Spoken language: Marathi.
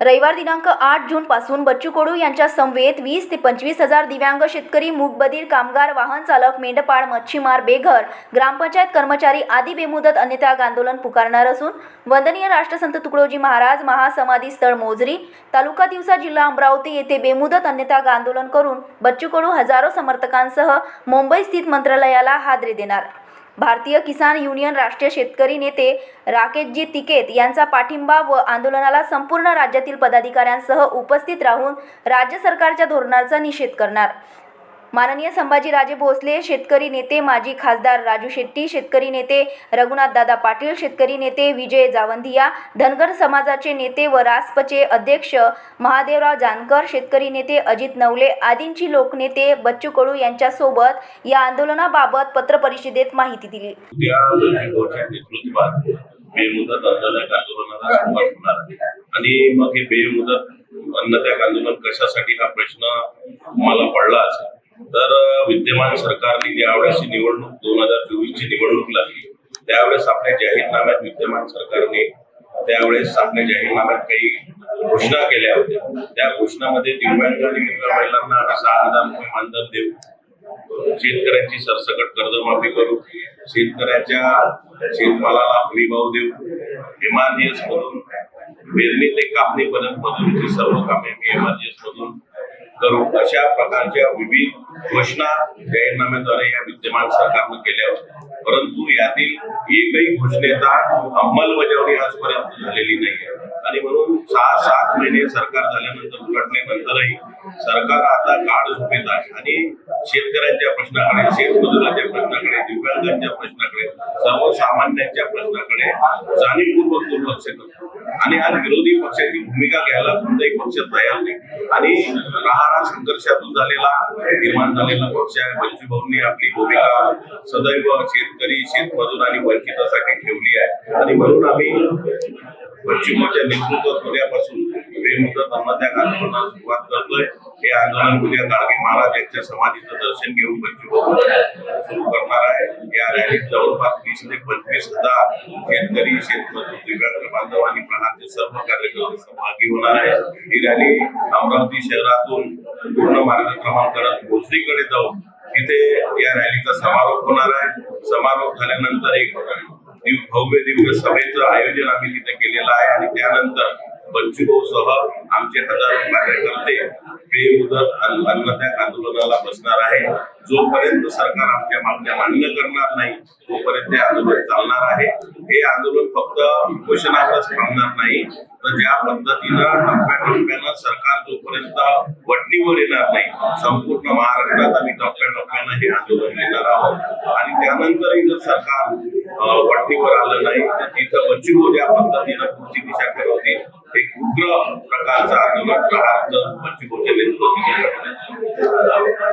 रविवार दिनांक आठ जून पासून बच्चू कडू यांच्या समवेत वीस ते पंचवीस हजार दिव्यांग शेतकरी मूकबधीर कामगार वाहन चालक मेंढपाळ मच्छीमार बेघर ग्रामपंचायत कर्मचारी आदी बेमुदत अन्यथा आंदोलन पुकारणार असून वंदनीय राष्ट्रसंत तुकडोजी महाराज महासमाधी स्थळ मोजरी तालुका दिवसा जिल्हा अमरावती येथे बेमुदत अन्यथा आंदोलन करून बच्चू कडू हजारो समर्थकांसह मुंबई स्थित मंत्रालयाला हादरे देणार. भारतीय किसान युनियन राष्ट्रीय शेतकरी नेते राकेशजी तिकेत यांचा पाठिंबा व आंदोलनाला संपूर्ण राज्यातील पदाधिकाऱ्यांसह उपस्थित राहून राज्य सरकारच्या धोरणाचा निषेध करणार. माननीय संभाजीराजे भोसले शेतकरी नेते माजी खासदार राजू शेट्टी शेतकरी नेते रघुनाथदादा पाटील शेतकरी नेते विजय जावंधिया धनगर समाजाचे नेते व रासपचे अध्यक्ष महादेवराव जानकर शेतकरी नेते अजित नवले आदींची लोकनेते बच्चू कडू यांच्यासोबत या आंदोलनाबाबत पत्रपरिषदेत माहिती दिली. बेमुदत आंदोलनाला सुरुवात होणार आणि मग हे बेमुदत अन्नत्याग आंदोलन कशासाठी हा प्रश्न मला पडला असेल तर विद्यमान सरकारने ज्यावेळेस निवडणूक दोन हजार चोवीस ची निवडणूक लागली त्यावेळेस आपल्या जाहीरनाम्यात विद्यमान सरकारने त्यावेळेस आपल्या जाहीरनाम्यात काही घोषणा केल्या होत्या. त्या घोषणामध्ये दिव्यांग आणि विधवा महिलांना आम्ही सहा हजार रुपये मानधन देऊ शेतकऱ्यांची सरसकट कर्जमाफी करू शेतकऱ्याच्या शेतमालाला हमी भाव देऊ एमआरजीएस मधून पेरणी ते कापणीपर्यंत सर्व कामे एमआरजीएस मधून करू अशा प्रकारच्या विविध घोषणा जाहीरनाम्याद्वारे या विद्यमान सरकारनं केल्या होत्या. परंतु यातील एकही घोषणेचा अंमलबजावणी आजपर्यंत झालेली नाही आणि म्हणून सहा सात महिने सरकार झाल्यानंतर उलटल्यानंतरही सरकार आता काळ झोपेत आहे. आणि शेतकऱ्यांच्या प्रश्नाकडे शेतमजुराच्या प्रश्नाकडे दिव्यांगांच्या प्रश्नाकडे सर्वसामान्यांच्या प्रश्नाकडे जाणीवपूर्वक दुर्लक्ष करतो आणि आज विरोधी पक्षाची भूमिका घ्यायला कोणताही पक्ष तयार नाही. आणि राहरा संघर्षातून झालेला निर्माण झालेला पक्ष आहे. बच्चू भाऊंनी आपली भूमिका सदैव शेतकरी शेतमजूर आणि वंचितासाठी ठेवली आहे. आणि म्हणून आम्ही बच्चू नेतृत्व नेतृत्वात उद्यापासून बेमुदत अन्नत्याग आंदोलनाला सुरुवात करतोय. हे आंदोलन उद्या गाडगे महाराज यांच्या समाधीचं दर्शन घेऊन बच्चू सुरू करणार आहे. या रॅलीत जवळपास वीस ते पंचवीस हजार शेतकरी शेतमजूर दिव्यांग बांधव आणि प्रहारचे सर्व कार्यकर्ते सहभागी होणार आहे ही रॅली अमरावती शहरातून पूर्ण मार्गक्रमण करत भोसरीकडे जाऊन तिथे या रॅलीचा समारोप होणार आहे. समारोप झाल्यानंतर एक भव्य दिव्य सभेचं आयोजन आम्ही तिथे केलेलं आहे आणि त्यानंतर बच्चू सह आमचे हजारो कार्यकर्ते बेमुदत अन्न- आंदोलनाला बसणार आहे. जोपर्यंत सरकार आमच्या मागण्या मान्य करणार नाही तोपर्यंत हे आंदोलन चालणार आहे. हे आंदोलन फक्त उपोषणावरच थांबणार नाही. तर ज्या पद्धतीनं टप्प्याटप्प्यानं सरकार जोपर्यंत वटणीवर येणार नाही संपूर्ण महाराष्ट्रात आम्ही टप्प्याटप्प्यानं हे आंदोलन घेणार आहोत. आणि त्यानंतरही जर सरकार वटणीवर आलं नाही तर तिथं बच्चू ज्या पद्धतीनं पुढची दिशा करत the